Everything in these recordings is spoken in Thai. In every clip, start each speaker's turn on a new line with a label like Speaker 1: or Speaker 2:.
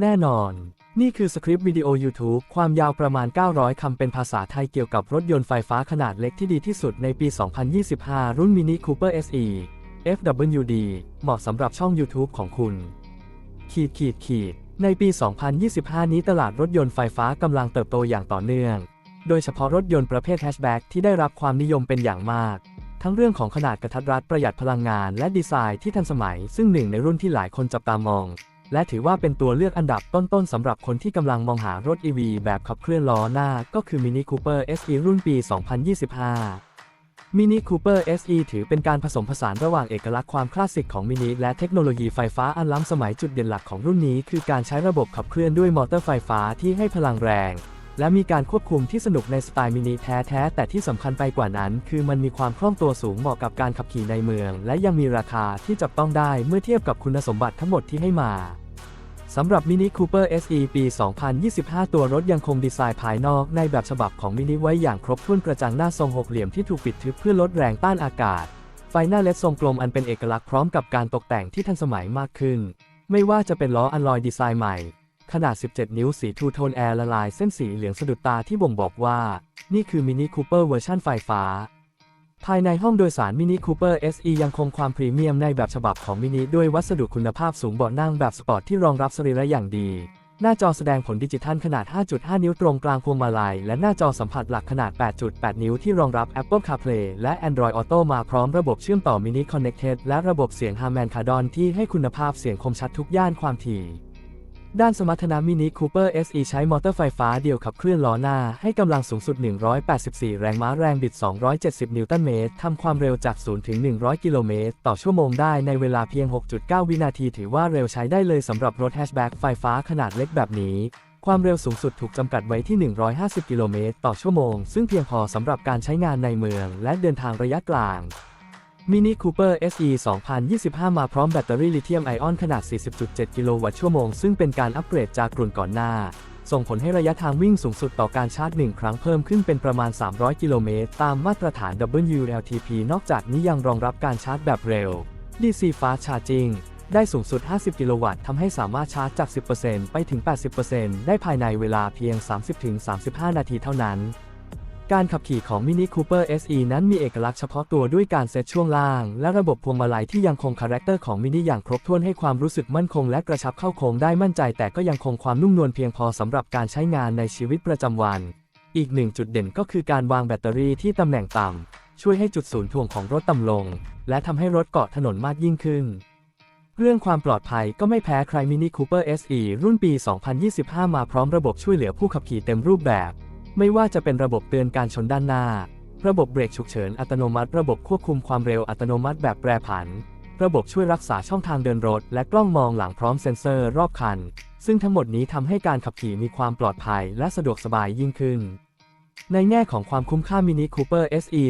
Speaker 1: แนอน นี่คือสคริปต์วิดีโอ YouTube ความยาวประมาณ 900 คำเป็นภาษาไทยเกี่ยวกับรถยนต์ไฟฟ้าขนาดเล็กที่ดีที่สุดในปี 2025 รุ่น Mini Cooper SE FWD เหมาะสำหรับช่อง YouTube ของคุณ ขีดขีดขีด ในปี 2025 นี้ตลาดรถยนต์ไฟฟ้ากำลังเติบโตอย่างต่อเนื่อง โดยเฉพาะรถยนต์ประเภทแฮชแบ็กที่ได้รับความนิยมเป็นอย่างมาก ทั้งเรื่องของขนาดกระทัดรัดประหยัดพลังงานและดีไซน์ที่ทันสมัย ซึ่งหนึ่งในรุ่นที่หลายคนจับตามอง และถือว่าเป็นตัวเลือกอันดับต้นๆสำหรับคนที่กำลังมองหารถ EV แบบขับเคลื่อนล้อหน้าก็คือ Mini Cooper SE รุ่นปี 2025 Mini Cooper SE ถือเป็นการผสมผสานระหว่างเอกลักษณ์ความคลาสสิกของมินิและเทคโนโลยีไฟฟ้าอันล้ำสมัยจุดเด่นหลักของรุ่นนี้ คือการใช้ระบบขับเคลื่อนด้วยมอเตอร์ไฟฟ้าที่ให้พลังแรง และมีการควบคุมที่สนุกในสไตล์มินิแท้ๆแต่ที่สำคัญไปกว่านั้น คือมันมีความคล่องตัวสูงเหมาะกับการขับขี่ในเมือง และยังมีราคาที่จับต้องได้เมื่อเทียบกับคุณสมบัติทั้งหมดที่ให้มาสำหรับ Mini Cooper SE ปี 2025 ตัวรถยังคงดีไซน์ภายนอกในแบบฉบับของมินิไว้อย่างครบถ้วนกระจังหน้าทรงหกเหลี่ยมที่ถูกปิดทึบเพื่อลดแรงต้านอากาศ ไฟหน้าเลดทรงกลมอันเป็นเอกลักษณ์พร้อมกับการตกแต่งที่ทันสมัยมากขึ้น ไม่ว่าจะเป็นล้ออัลลอยดีไซน์ใหม่ ขนาด 17 นิ้วสีทูโทนแอร์ละลายเส้นสีเหลืองสะดุดตาที่บ่งบอกว่า นี่คือ Mini Cooper เวอร์ชันไฟฟ้า ภายในห้องโดยสาร Mini Cooper SE ยังคงความพรีเมียมในแบบฉบับของมินิด้วยวัสดุคุณภาพสูงเบาะนั่งแบบสปอร์ตที่รองรับสรีระอย่างดี หน้าจอแสดงผลดิจิทัลขนาด 5.5 นิ้วตรงกลางพวงมาลัย และหน้าจอสัมผัสหลักขนาด 8.8 นิ้วที่รองรับ Apple CarPlay และ Android Auto มาพร้อมระบบเชื่อมต่อ Mini Connected และระบบเสียง Harman Kardon ที่ให้คุณภาพเสียงคมชัดทุกย่านความถี่ ด้านสมรรถนะ Mini Cooper SE ใช้มอเตอร์ไฟฟ้าเดียวขับเคลื่อนล้อหน้า ให้กำลังสูงสุด 184 แรงม้าแรงบิด 270 นิวตันเมตร ทำความเร็วจาก 0 ถึง 100 กิโลเมตร ต่อชั่วโมงได้ในเวลาเพียง 6.9 วินาที ถือว่าเร็วใช้ได้เลยสำหรับรถแฮชแบ็กไฟฟ้าขนาดเล็กแบบนี้ ความเร็วสูงสุดถูกจำกัดไว้ที่ 150 กิโลเมตร ต่อชั่วโมง ซึ่งเพียงพอสำหรับการใช้งานในเมือง และเดินทางระยะกลาง Mini Cooper SE 2025 มาพร้อมแบตเตอรี่ลิเธียมไอออนขนาด 40.7 กิโลวัตต์ชั่วโมง ซึ่งเป็นการอัปเกรดจากรุ่นก่อนหน้า ส่งผลให้ระยะทางวิ่งสูงสุดต่อการชาร์จ 1 ครั้งเพิ่มขึ้นเป็นประมาณ 300 กิโลเมตร ตามมาตรฐาน WLTP นอกจากนี้ยังรองรับการชาร์จแบบเร็ว DC Fast Charging ได้สูงสุด 50 กิโลวัตต์ทำให้สามารถชาร์จจาก 10%ไปถึง 80%ได้ภายในเวลาเพียง 30-35 นาทีเท่านั้น การขับขี่ของ Mini Cooper SE นั้นมีเอกลักษณ์เฉพาะตัวด้วยการเซตช่วงล่าง และระบบพวงมาลัยที่ยังคงคาแรคเตอร์ของมินิอย่างครบถ้วนให้ความรู้สึกมั่นคงและกระชับเข้าโค้งได้มั่นใจ แต่ก็ยังคงความนุ่มนวลเพียงพอสำหรับการใช้งานในชีวิตประจำวัน อีกหนึ่งจุดเด่นก็คือการวางแบตเตอรี่ที่ตำแหน่งต่ำช่วยให้จุดศูนย์ถ่วงของรถต่ำลง และทำให้รถเกาะถนนมากยิ่งขึ้น เรื่องความปลอดภัยก็ไม่แพ้ใคร Mini Cooper SE รุ่นปี 2025 มาพร้อมระบบช่วยเหลือผู้ขับขี่เต็มรูปแบบ ไม่ว่าจะเป็นระบบเตือนการชนด้านหน้า ระบบเบรกฉุกเฉินอัตโนมัติ ระบบควบคุมความเร็วอัตโนมัติแบบแปรผัน ระบบช่วยรักษาช่องทางเดินรถ และกล้องมองหลังพร้อมเซ็นเซอร์รอบคัน ซึ่งทั้งหมดนี้ทำให้การขับขี่มีความปลอดภัยและสะดวกสบายยิ่งขึ้น ในแง่ของความคุ้มค่า Mini Cooper SE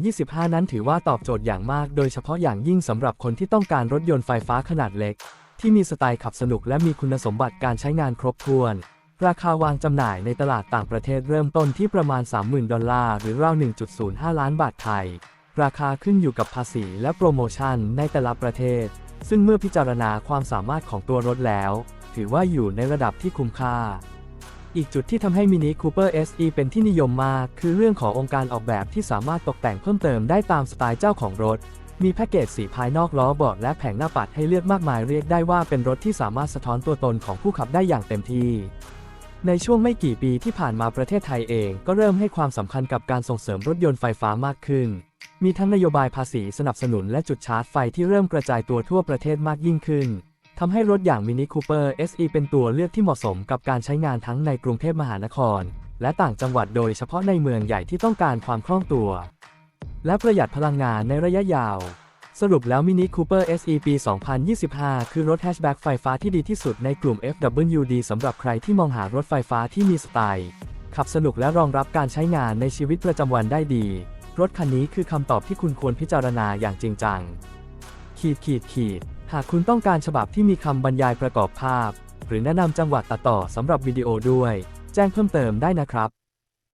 Speaker 1: 2025 นั้นถือว่าตอบโจทย์อย่างมาก โดยเฉพาะอย่างยิ่งสำหรับคนที่ต้องการรถยนต์ไฟฟ้าขนาดเล็ก ที่มีสไตล์ขับสนุกและมีคุณสมบัติการใช้งานครบถ้วน ราคาวางจำหน่ายในตลาดต่างประเทศเริ่มต้นที่ประมาณ 30,000 ดอลลาร์ หรือราว 1.05 ล้านบาทไทย ราคาขึ้นอยู่กับภาษีและโปรโมชั่นในแต่ละประเทศ ซึ่งเมื่อพิจารณาความสามารถของตัวรถแล้ว ถือว่าอยู่ในระดับที่คุ้มค่า อีกจุดที่ทำให้ Mini Cooper SE เป็นที่นิยมมาก คือเรื่องขององค์การออกแบบที่สามารถตกแต่งเพิ่มเติมได้ตามสไตล์เจ้าของรถมีแพ็กเกจสีภายนอกล้อเบาะและแผงหน้าปัดให้เลือกมากมายเรียกได้ว่าเป็นรถที่สามารถสะท้อนตัวตนของผู้ขับได้อย่างเต็มที่ ในช่วงไม่กี่ปีที่ผ่านมาประเทศไทยเองก็เริ่มให้ความสำคัญกับการส่งเสริมรถยนต์ไฟฟ้ามากขึ้น มีทั้งนโยบายภาษีสนับสนุนและจุดชาร์จไฟที่เริ่มกระจายตัวทั่วประเทศมากยิ่งขึ้นทำให้รถอย่าง Mini Cooper SE เป็นตัวเลือกที่เหมาะสมกับการใช้งานทั้งในกรุงเทพมหานคร และต่างจังหวัดโดยเฉพาะในเมืองใหญ่ที่ต้องการความคล่องตัว และประหยัดพลังงานในระยะยาว สรุปแล้ว Mini Cooper SE ปี 2025 คือรถแฮชแบ็กไฟฟ้าที่ดีที่สุดในกลุ่ม FWD สำหรับใครที่มองหารถไฟฟ้าที่มีสไตล์ ขับสนุกและรองรับการใช้งานในชีวิตประจำวันได้ดี รถคันนี้คือคำตอบที่คุณควรพิจารณาอย่างจริงจัง ขีดขีดขีด หากคุณต้องการฉบับที่มีคำบรรยายประกอบภาพ หรือแนะนำจังหวัดตัดต่อสำหรับวิดีโอด้วย แจ้งเพิ่มเติมได้นะครับ